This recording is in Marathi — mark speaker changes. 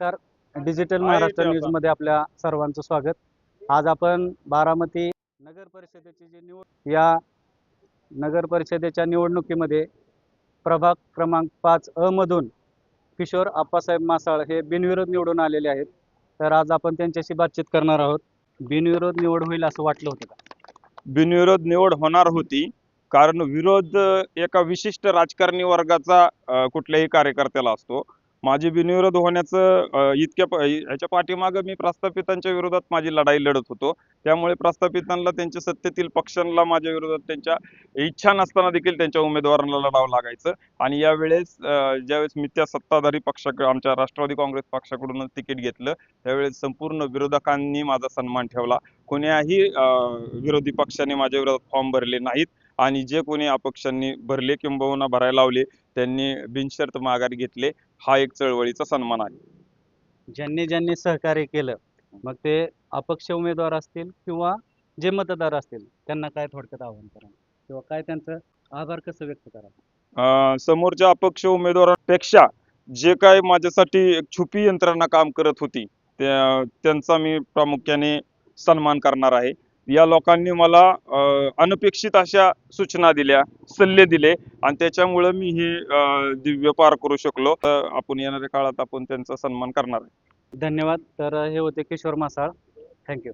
Speaker 1: नमस्कार. डिजिटल महाराष्ट्र न्यूजमध्ये आपल्या सर्वांचं स्वागत. आज आपण बारामती नगर परिषदेची जी निवड या नगर परिषदेच्या निवडणुकीमध्ये प्रभाग क्रमांक पाच अ मधून किशोर आप्पासाहेब मासाळ हे बिनविरोध निवडून आलेले आहेत. तर आज आपण त्यांच्याशी बातचीत करणार आहोत. बिनविरोध निवड होईल असं वाटलं होतं का?
Speaker 2: बिनविरोध निवड होणार होती. कारण विरोध एका विशिष्ट राजकारणी वर्गाचा कुठल्याही कार्यकर्त्याला असतो. माझे बिनविरोध होण्याचं इतक्या प- ह्याच्या पाठीमागं मी प्रस्थापितांच्या विरोधात माझी लढाई लढत होतो. त्यामुळे प्रस्थापितांना त्यांच्या सत्तेतील पक्षांना माझ्या विरोधात त्यांच्या इच्छा नसताना देखील त्यांच्या उमेदवारांना लढावं लागायचं. आणि यावेळेस ज्यावेळेस मी त्या सत्ताधारी पक्षाकडे आमच्या राष्ट्रवादी काँग्रेस पक्षाकडून तिकीट घेतलं त्यावेळेस संपूर्ण विरोधकांनी माझा सन्मान ठेवला. कोण्याही विरोधी पक्षाने माझ्या विरोधात फॉर्म भरले नाहीत. आणि जे कोणी अपक्षांनी भरले किंबहुना भरायला लावले त्यांनी बिनशर्त माघार घेतले हा एक चळवळीचा सन्मान आहे.
Speaker 1: ज्यांनी ज्यांनी सहकार्य केलं मग ते अपक्ष उमेदवार असतील किंवा जे मतदार असतील त्यांना काय थोडक्यात आव्हान करा किंवा काय त्यांचं आभार कसं व्यक्त करा
Speaker 2: अ, समोरच्या अपक्ष उमेदवारांपेक्षा जे काय माझ्यासाठी एक छुपी यंत्रणा काम करत होती त्या त्यांचा मी प्रामुख्याने सन्मान करणार आहे. या लोकांनी मला अनपेक्षित अशा सूचना दिल्या सल्ले दिले आणि त्याच्यामुळं मी हे दिव्य पार करू शकलो. तर आपण येणाऱ्या काळात आपण त्यांचा सन्मान करणार आहे.
Speaker 1: धन्यवाद. तर हे होते किशोर मासाळ. थँक्यू.